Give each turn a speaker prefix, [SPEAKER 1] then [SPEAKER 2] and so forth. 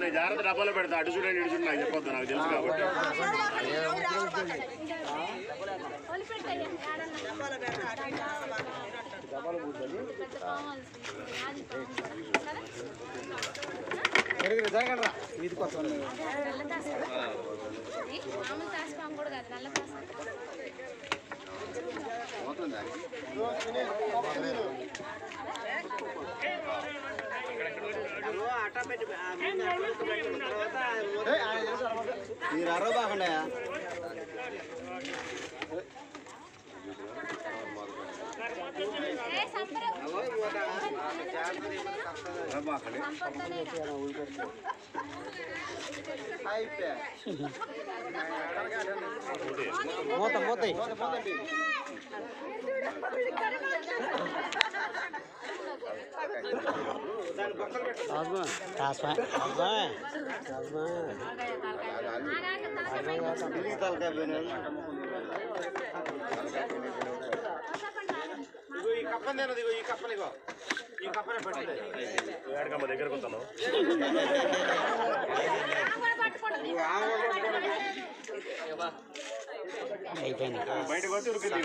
[SPEAKER 1] నేను జాగ్రత్త డబ్బాలో పెడతా. అటు చూడండి ఇటు చూడండి నాకు చెప్పొద్దు నాకు తెలుసు కాబట్టి.
[SPEAKER 2] వీధికి వస్తాను
[SPEAKER 3] మామూలు తాసిపాము కూడా కాదు నల్ల తాసి
[SPEAKER 2] మీరు అరవ బాగుండే మూత మూత
[SPEAKER 1] ఈ కప్పని ఇదిగో ఈ కప్పని ఇగో ఈ కప్పనే పెట్టండి దగ్గరకు వస్తాను
[SPEAKER 2] అయిపోయింది
[SPEAKER 1] బయటకు వచ్చి ఉరికింది